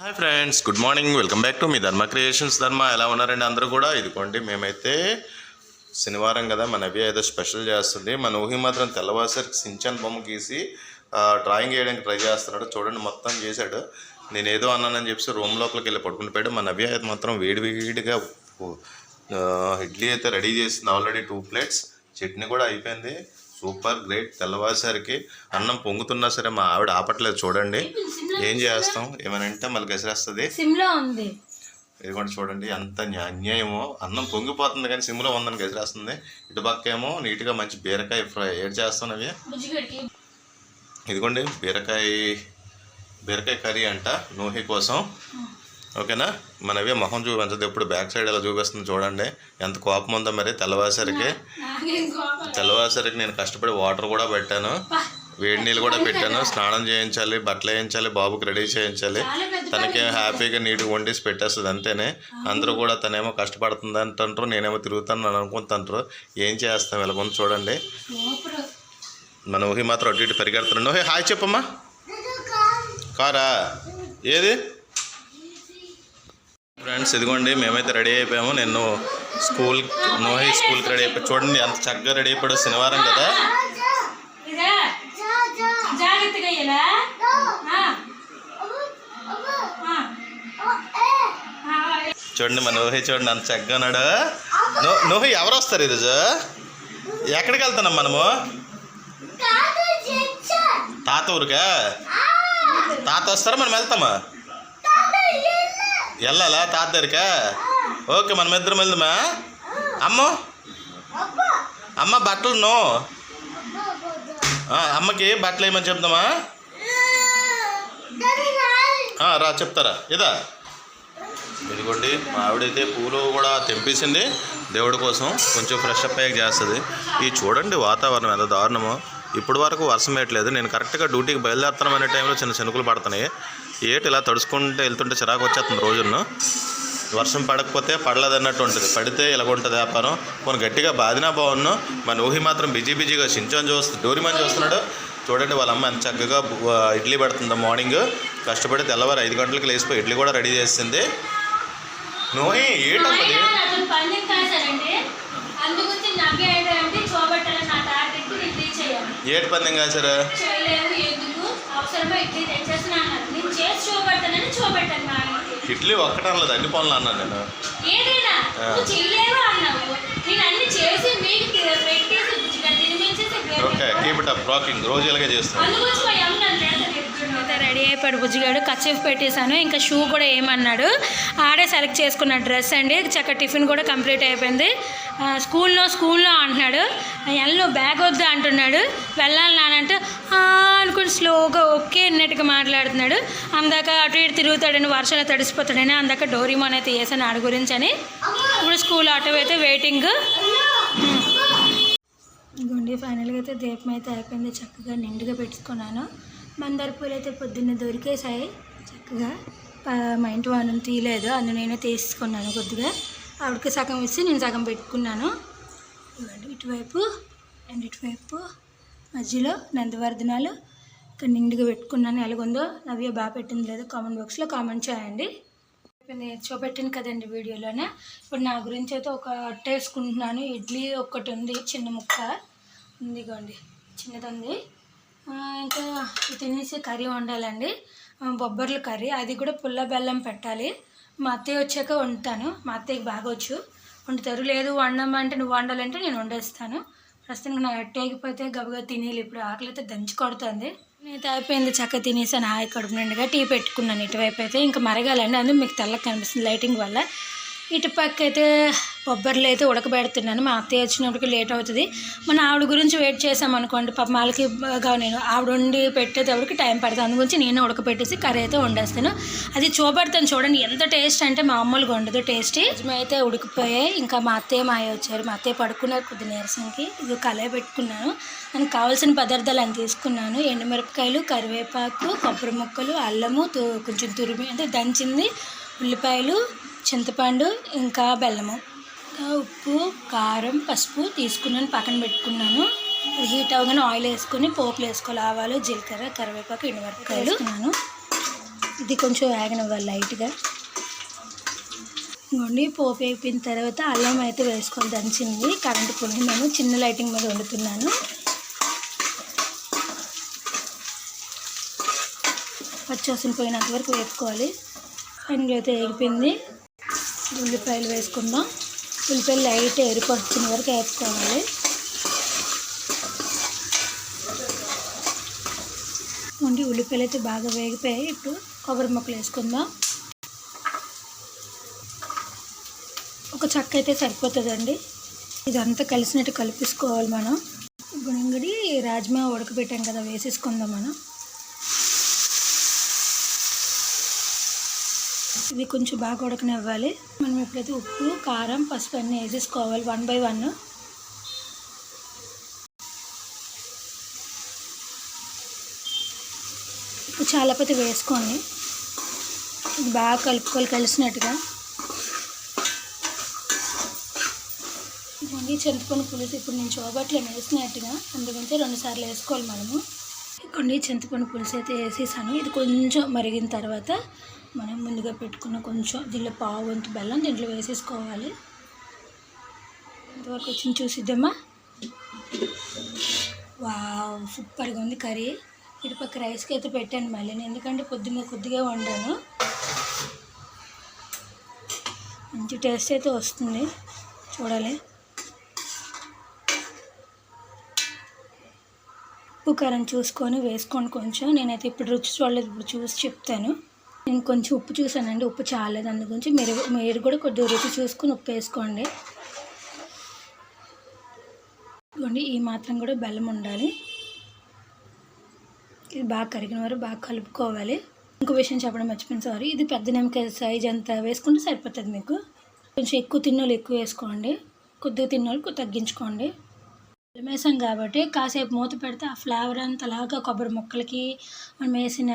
Hi friends good morning. Welcome back to me Dharma creations. ధర్మ ఎలా ఉన్నారండి అందరూ కూడా? ఇదిగోండి మేమైతే శనివారం కదా మన అవి ఏదో స్పెషల్ చేస్తుంది. మన ఊహి మాత్రం తెల్లవారుసరికి సించాన్ బొమ్మ గీసి డ్రాయింగ్ వేయడానికి ట్రై చేస్తున్నాడు. చూడండి మొత్తం చేశాడు నేను ఏదో అన్నానని చెప్పి రూమ్ లోపలికి వెళ్ళి పడుకుని పోయాడు. మన అవి అయితే మాత్రం వేడి వేడిగా ఇడ్లీ అయితే రెడీ చేసింది. Already two plates. చట్నీ కూడా అయిపోయింది. Super great. తెల్లవారుసరికి అన్నం పొంగుతున్నా సరే మా ఆవిడ ఆపట్లేదు చూడండి. ఏం చేస్తాం? ఏమైనా అంటే మళ్ళీ గసిరేస్తుంది సిమ్లో ఉంది. ఇది కూడా చూడండి న్యా- అన్యాయమో. అన్నం పొంగిపోతుంది కానీ సిమ్లో ఉందని గసిరేస్తుంది ఇటు పక్క ఏమో నీట్గా మంచి బీరకాయ ఫ్రై ఏడ్ చేస్తాం అవి? బుజ్జిగడికి. ఇదిగోండి బీరకాయ బీరకాయ కర్రీ అంట నూహి కోసం. ఓకేనా? మనవి మొహం చూపించదు. ఎప్పుడు బ్యాక్ సైడ్ ఎలా చూపిస్తుంది చూడండి. ఎంత కోపం ఉందో మరి తెల్లవాసరికి కోపం తెల్లవాసరికి నేను కష్టపడి వాటర్ కూడా పెట్టాను. వేడి నీళ్ళు కూడా పెట్టాను. స్నానం చేయించాలి బట్టలు వేయించాలి బాబుకి రెడీ చేయించాలి. తనకి హ్యాపీగా నీట్గా వండేసి పెట్టేస్తుంది అంతేనే. అందరూ కూడా తనేమో కష్టపడుతుంది అంటుంటారు నేనేమో తిరుగుతాను అని అనుకుంటుంటారు ఏం చేస్తాం? ఇలా కొంచెం చూడండి. మన ఊహి మాత్రం అటు ఇటు పరిగెడుతున్నాను హాయ్ చెప్పమ్మా. కారా? ఏది? ఫ్రెండ్స్ ఇదిగోండి మేమైతే రెడీ అయిపోయాము. నేను స్కూల్ నోహి స్కూల్కి రెడీ అయిపోయి చూడండి ఎంత చక్కగా రెడీ అయిపోయాడు శనివారం కదా. చూడండి మన నోహి చూడండి అంత చక్కగా ఉన్నాడు. నో నోహి ఎవరు వస్తారు ఈరోజు ఎక్కడికి వెళ్తున్నాం మనము? తాత ఊరికా? తాత వస్తారా? మనం వెళ్తామా? వెళ్ళాలా తాత దగ్గరికా ఓకే మనం ఇద్దరం వెళ్దామా? అమ్మ అమ్మ బట్టలు నో అమ్మకి బట్టలు వేయమని చెప్దామా? రా చెప్తారా? ఇదా? ఇదిగోండి మా ఆవిడైతే పూలు కూడా తెంపేసింది. దేవుడి కోసం కొంచెం ఫ్రెష్ అప్ అయ్యాక చేస్తుంది. ఈ చూడండి వాతావరణం ఎంత దారుణమో. ఇప్పటి వరకు వర్షం వేయట్లేదు. నేను కరెక్ట్గా డ్యూటీకి బయలుదేరుతానమైన టైంలో చిన్న చినుకులు పడుతున్నాయి. ఏటి ఇలా తడుచుకుంటే వెళ్తుంటే చిరాకు వచ్చేస్తుంది రోజును వర్షం పడకపోతే పడలేదన్నట్టు ఉంటుంది పడితే ఇలాగ ఉంటుంది వ్యాపారం? కొన్ని గట్టిగా బాధినా బాగున్ను మన ఊహి మాత్రం బిజీ బిజీగా సించాన్ చూస్తూ డోరిమాన్ చూస్తున్నాడు. చూడండి వాళ్ళ అమ్మ ఎంత చక్కగా ఇడ్లీ పెడుతుందో మార్నింగ్. కష్టపడి తెల్లవారు ఐదు గంటలకు లేచిపోయి ఇడ్లీ కూడా రెడీ చేసింది. నోహి ఏంటమ్మది? ఏటి పందెం కాసారా అవసరమో ఇడ్లీ అన్నారు నేను చేసి చూపెడతానని చూపెట్టాను మా ఇడ్లీ ఒక్కటే అన్ని పనులు అన్నాను నేను. ఏదైనా నువ్వు చేయలేవు అన్నావు? నేను అన్ని చేసి మీకు తి- పెట్టేసి బుజ్జిగా తినిపించేసి okay keep it up rocking రోజు ఇలాగే చేస్తాను. అందుగురించి మా అమ్మ నన్ను లేత అయితే రెడీ అయిపోయాడు బుజ్జిగాడు. కచ్చిఫ్ పెట్టేశాను. ఇంకా షూ కూడా ఏమన్నాడు. ఆడే సెలెక్ట్ చేసుకున్న డ్రెస్ అండి. చక్క టిఫిన్ కూడా కంప్లీట్ అయిపోయింది. స్కూల్లో స్కూల్లో అంటున్నాడు. ఎల్లో బ్యాగ్ వద్దు అంటున్నాడు. వెళ్ళాలి నానంటే "ఆ" అనుకుని స్లోగా ఓకే అన్నట్టుగా మాట్లాడుతున్నాడు. అందాక అటు ఇటు తిరుగుతాడని వర్షాలు తడిసిపోతాడని అందాక డోరీమోన్ అయితే వేసాను ఆడి గురించి అని ఇప్పుడు స్కూల్ ఆటో అయితే వెయిటింగ్ గుండి ఫైనల్గా అయితే దీపం అయితే అయిపోయింది. చక్కగా నిండుగా పెట్టుకున్నాను. మందార పూలు అయితే పొద్దున్నే దొరికేసాయి చక్కగా మా ఇంటి వాళ్ళని తీయలేదు. అందు నేనే తీసుకున్నాను కొద్దిగా. ఆవిడకి సగం ఇచ్చి నేను సగం పెట్టుకున్నాను. ఇవ్వండి ఇటువైపు అండ్ ఇటువైపు మధ్యలో నందివర్ధనాలు. ఇక్కడ నిండుగా పెట్టుకున్నాను. ఎలాగుందో నవ్య బాగా పెట్టింది లేదో కామెంట్ బాక్స్లో కామెంట్ చేయండి. చూపెట్టాను కదండి వీడియోలోనే. ఇప్పుడు నా గురించి అయితే ఒక అట్ట వేసుకుంటున్నాను ఇడ్లీ ఒకటి ఉంది చిన్న ముక్క ఉందిగోండి చిన్నది ఉంది. ఇంకా తినేసి కర్రీ వండాలండి. బొబ్బర్లు కర్రీ అది కూడా పుల్ల బెల్లం పెట్టాలి. మా అత్తయ్య వచ్చాక వండుతాను. మా అత్తయ్యకి బాగా వచ్చు. వండుతారు. లేదు వండమంటే నువ్వు వండాలంటే నేను వండేస్తాను. ప్రస్తుతానికి నా ఎట్టేగిపోతే గబగబా తినేయాలి. ఇప్పుడు ఆకలి అయితే దంచి కొడుతుంది. నేనైతే అయిపోయింది చక్క తినేసాను హాయి కడుపు నిండుగా టీ పెట్టుకున్నాను. ఇటువైపు అయితే ఇంకా మరగాలండి. అందుకు మీకు తెల్లగా కనిపిస్తుంది లైటింగ్ వల్ల. ఇటు పక్క అయితే బొబ్బర్లు అయితే ఉడకబెడుతున్నాను. మా అత్తయ్య వచ్చినప్పటికి లేట్ అవుతుంది. మన ఆవిడ గురించి వెయిట్ చేసామనుకోండి పాప వాళ్ళకి బాగా నేను ఆవిడ వండి పెట్టేటప్పటికి టైం పడుతుంది. అందు గురించి నేను ఉడకపెట్టేసి కర్రీ అయితే వండేస్తాను. అది చూపెడతాను చూడండి. ఎంత టేస్ట్ అంటే మామూలుగా ఉండదు టేస్టీ. అయితే ఉడికిపోయాయి. ఇంకా మా అత్తయ్య మాయ వచ్చారు. మా అత్తయ్య పడుకున్నారు కొద్ది నీరసంకి. ఇది కలయ పెట్టుకున్నాను. నాకు కావాల్సిన పదార్థాలు అని తీసుకున్నాను. ఎండుమిరపకాయలు కరివేపాకు కొబ్బరి ముక్కలు అల్లము కొంచెం తురిమి అంటే దంచింది. ఉల్లిపాయలు చింతపండు ఇంకా బెల్లము. ఇంకా ఉప్పు కారం పసుపు తీసుకున్నాను పక్కన పెట్టుకున్నాను. హీట్ అవగానే ఆయిల్ వేసుకొని పోపులు వేసుకోవాలి. ఆవాలు జీలకర్ర కరివేపాకు ఎండుమిరపకాయలు వేసుకున్నాను. ఇది కొంచెం వేగనివ్వాలి లైట్గా. ఇంకోండి పోపు వేపిన తర్వాత అల్లం అయితే వేసుకొని దంచింది. కరెంటు పొడి నేను చిన్న లైటింగ్ మీద వండుతున్నాను. పచ్చివాసన పోయినంత వరకు వేపుకోవాలి. అందులో అయితే వేగిపోయింది. ఉల్లిపాయలు వేసుకుందాం. ఉల్లిపాయలు లైట్ ఎరుపు వచ్చిన వరకు వేసుకోవాలి ఉండి ఉల్లిపాయలు అయితే బాగా వేగిపోయాయి. ఇప్పుడు కొబ్బరి ముక్కలు వేసుకుందాం. ఒక చక్క అయితే సరిపోతుందండి. ఇదంతా కలిసినట్టు కలిపేసుకోవాలి మనం. గుణంగడి రాజ్మా ఉడకబెట్టాం కదా వేసేసుకుందాం మనం. ఇవి కొంచెం బాగా ఉడకనివ్వాలి. మనం ఎప్పుడైతే ఉప్పు కారం పసుపు అన్నీ వేసేసుకోవాలి వన్ బై వన్. ఉప్పు చాలా పెద్ద వేసుకోండి ఇది బాగా కలుపుకోవాలి కలిసినట్టుగా. ఇవన్నీ చింతపండు పులుసు ఇప్పుడు నేను చోబట్లు వేసినట్టుగా అందుకని రెండు సార్లు వేసుకోవాలి మనము. కొన్ని చింతపండు పులుసు అయితే వేసేసాను. ఇది కొంచెం మరిగిన తర్వాత మనం ముందుగా పెట్టుకున్న కొంచెం దీనిలో పావు వంతు బెల్లం దీంట్లో వేసేసుకోవాలి. ఇంతవరకు వచ్చింది చూసిద్దామా వావ్ సూపర్గా ఉంది కర్రీ. ఇటుపక్క రైస్కి అయితే పెట్టాను మళ్ళీ. నేను ఎందుకంటే పొద్దున్న కొద్దిగా వండాను. మంచి టేస్ట్ అయితే వస్తుంది. చూడాలి. ఉప్పు కారం చూసుకొని వేసుకోండి కొంచెం నేనైతే ఇప్పుడు రుచి చూడలేదు. ఇప్పుడు చూసి చెప్తాను. నేను కొంచెం ఉప్పు చూసానండి ఉప్పు చాలేదు అందుగురించి మీరు మీరు కూడా కొద్దిగా రుచి చూసుకుని ఉప్పు వేసుకోండి. ఇదిగోండి ఈ మాత్రం కూడా బెల్లం ఉండాలి. ఇది బాగా కరిగిన వరకు బాగా కలుపుకోవాలి. ఇంకో విషయం చెప్పడం మర్చిపోయింది సారీ ఇది పెద్ద నిమ్మకాయ సైజ్ ఎంత వేసుకుంటే సరిపోతుంది మీకు. కొంచెం ఎక్కువ తిన్నోళ్ళు ఎక్కువ వేసుకోండి. కొద్దిగా తిన్నోళ్ళు తగ్గించుకోండి. బెల్లం వేసాం కాబట్టి కాసేపు మూత పెడితే ఆ ఫ్లేవర్ అంతలాగా కొబ్బరి ముక్కలకి మనం వేసిన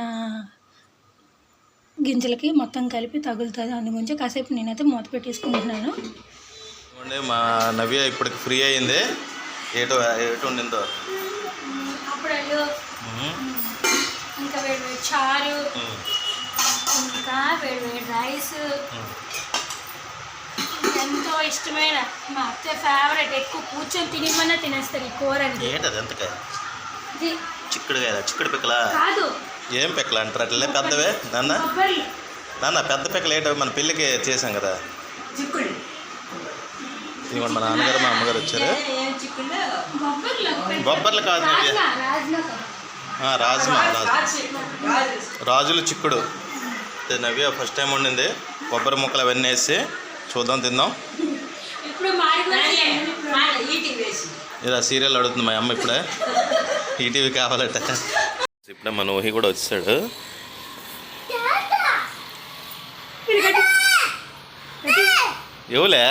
గింజలకి మొత్తం కలిపి తగులుతుంది. అందుగురించి కాసేపు నేనైతే మూత పెట్టేసుకుంటున్నాను. మా నవ్య ఇప్పటికి ఫ్రీ అయింది ఏటో ఏటు ఉండిందో. అప్పుడు ఇంకా వేడి వేడి చారు. ఇంకా వేడి వేడి రైస్. ఎంతో ఇష్టమైన మా అత్త ఫేవరెట్ ఎక్కువ కూర్చొని తినిమన్నా తినేస్తారు ఈ కూరని. ఏంటది ఎంతకాయ? ఇది చిక్కుడుకాయ చిక్కుడు పిక్కలా? కాదు. ఏం పిక్కలు అంటారు? అట్లే పెద్దవే? నాన్న? నాన్న పెద్ద పిక్కలు ఏంటో మన పెళ్ళికి చేసాం కదా. ఇదిగోండి మా నాన్నగారు మా అమ్మగారు వచ్చారు. బొబ్బర్లు కాదు రాజ్మా రాజ్మా. కదా. ఆ, రాజ్మా రాజు రాజులు చిక్కుడు. ఇది నవ్య ఫస్ట్ టైం వండింది. కొబ్బరి ముక్కలు అవన్నీ వేసి చూద్దాం తిందాం. ఇలా సీరియల్ అడుగుతుంది మా అమ్మ ఇప్పుడే. ఈటీవీ కావాలట. ఇప్పుడే మన ఊహి కూడా వచ్చాడు. ఎవలే?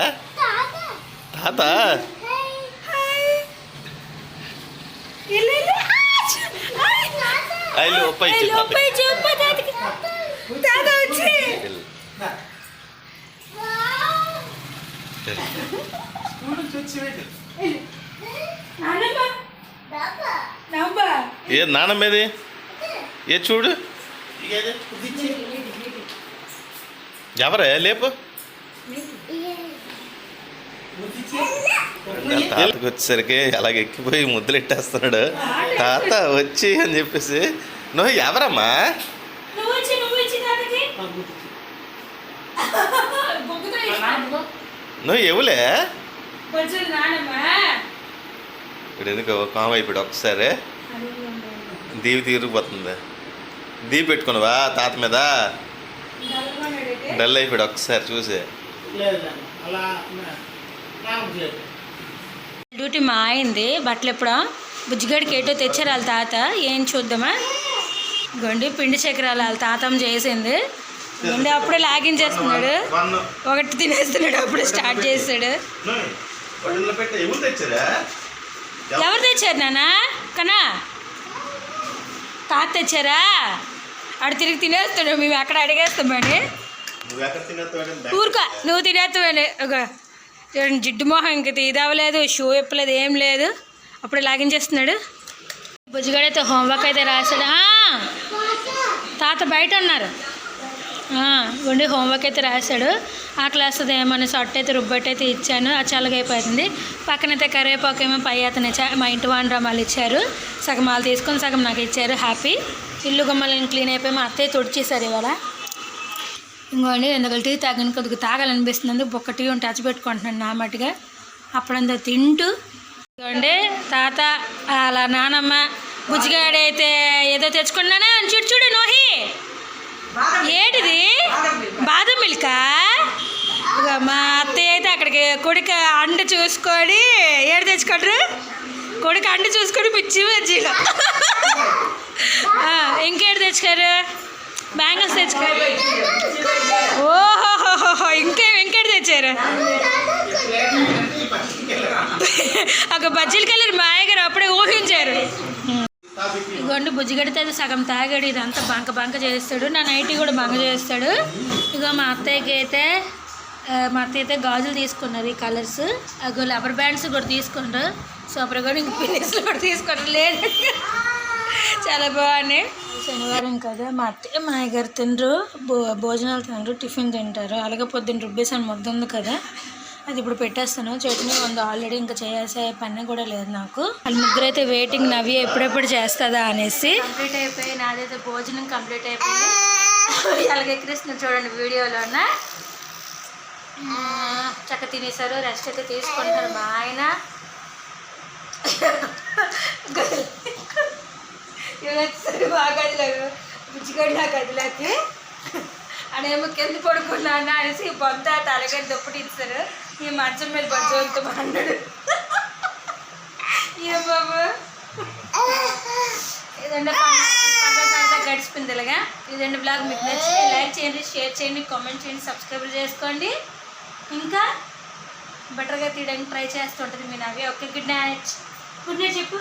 తాత? ఐలు ఒప్పై ఏ నానమ్మేది ఏ చూడు. ఎవరే? లేపు. తాతకు వచ్చేసరికి అలాగ ఎక్కిపోయి ముద్దులు ఎట్టేస్తున్నాడు. తాత వచ్చి అని చెప్పేసి నువ్వు ఎవరమ్మా? నువ్వు ఎవలే? ఇప్పుడు ఎందుకు కామ్ అయిపోయాడు ఒకసారి. దీవి తీరిపోతుంది దీవి పెట్టుకున్నావా తాత మీద. డల్ అయిపోయాడు ఒకసారి చూసి. డ్యూటీ మా అయింది బట్టలు ఎప్పుడో? బుజ్జిగడికి ఏటో తెచ్చారు వాళ్ళ తాత ఏం చూద్దామా? గొండి పిండి చక్రాలు వాళ్ళ తాతం చేసింది. గుండె అప్పుడే లాగించేస్తున్నాడు ఒకటి తినేస్తున్నాడు అప్పుడే స్టార్ట్ చేస్తాడు. పెట్టే ఎవరు తెచ్చారా ఎవరు తెచ్చారు నాన్న? కనా తాత తెచ్చారా? ఆడు తిరిగి తినేస్తాడు. మేము ఎక్కడ అడిగేస్తామని ఊరుకో. నువ్వు తినేస్తావని ఒక జిడ్డు మొహం ఇంక తీదవలేదు షూ ఇప్పలేదు ఏం లేదు. అప్పుడు లాగించేస్తున్నాడు బుజ్జిగాడైతే హోంవర్క్ అయితే రాశాడు. తాత బయట ఉన్నారు. గుండి హోంవర్క్ అయితే రాశాడు. ఆ క్లాస్ ఏమన్నా సొట్ట అయితే రుబ్బట్టయితే ఇచ్చాను. అది చల్లగైపోతుంది పక్కనైతే కరివేపాకు ఏమో పై అతను మా ఇంటి వాళ్ళు ఇచ్చారు. సగం వాళ్ళు తీసుకొని సగం నాకు ఇచ్చారు. హ్యాపీ ఇల్లు గుమ్మలను క్లీన్ అయిపోయి మా అత్తయ్య తుడిచేశారు ఇవాళ. ఇంకోండి ఎందుకంటే టీ తాగని కొద్దిగా తాగాలనిపిస్తుంది. బొక్క టీ ఉంటే అచ్చి పెట్టుకుంటున్నాను నా మట్టుగా అప్పుడంతా తింటూ. ఇదిగోండి తాత అలా నానమ్మ బుజ్జిగాడైతే ఏదో తెచ్చుకున్నానా అని చూడు చూడు నోహి! ఏంటిది? బాదం మిల్కా? మా అత్తయ్య అయితే అక్కడికి కొడుకు అండ చూసుకొని ఏడు తెచ్చుకోండ్రు కొడుకు అండ చూసుకొని పిచ్చి బజ్జీలు. ఇంకేడు తెచ్చుకోరు? బ్యాంగిల్స్ తెచ్చుకోరు. ఓహో ఇంకేం ఇంకేడు తెచ్చారు? ఒక బజ్జీలకి వెళ్ళారు మాయగారు అప్పుడే ఊహించారు. ఇగోండి బుజ్జిగడితే అది సగం తాగాడు ఇదంతా బంక బంక చేస్తాడు నా నైటీ కూడా బంక చేస్తాడు. ఇగో మా అత్తయ్యకి అయితే మా అత్తయ్య అయితే గాజులు తీసుకున్నారు ఈ కలర్స్. అగో రబ్బర్ బ్యాండ్స్ కూడా తీసుకున్నారు. సూపర్ కూడా ఇంక పిల్లిస్లు కూడా తీసుకుంటారు లేదు చాలా బాగున్నాయి శనివారం కదా మా అత్తయ్య మా గారు తినరు భో భోజనాలు తినరు టిఫిన్ తింటారు. అలాగే పొద్దున్న రుబ్బేసాను ముద్ద ఉంది కదా. అది ఇప్పుడు పెట్టేస్తాను. చట్నీ ఉంది ఆల్రెడీ ఇంకా చేసే పని కూడా లేదు నాకు. వాళ్ళు ముగ్గురు అయితే వెయిటింగ్ నవ్వి ఎప్పుడెప్పుడు చేస్తుందా అనేసి. కంప్లీట్ అయిపోయి నాదైతే భోజనం కంప్లీట్ అయిపోయింది. అలాగే కృష్ణ చూడండి వీడియోలోన. చక్క తినేసారు రెస్ట్ అయితే తీసుకుంటారు మా ఆయన. ఇవన్నీ బాగా బుజ్జిగడ్డ నా అనేమో అదేమో కింద పడుకున్నాను అనేసి బొంత తలగడి దుప్పటి ఇస్తారు ఈ మంచం మీద బజ్జంతో అన్నాడు ఏ బాబు? ఇదండి సరదా గడిచిపోయింది ఇలాగా ఇదండి బ్లాగ్ మీకు నచ్చితే లైక్ చేయండి షేర్ చేయండి కామెంట్ చేయండి సబ్స్క్రైబ్ చేసుకోండి. ఇంకా బెటర్గా తీయడానికి ట్రై చేస్తుంటుంది మీ నవ్వి okay good night. Good night చెప్పు.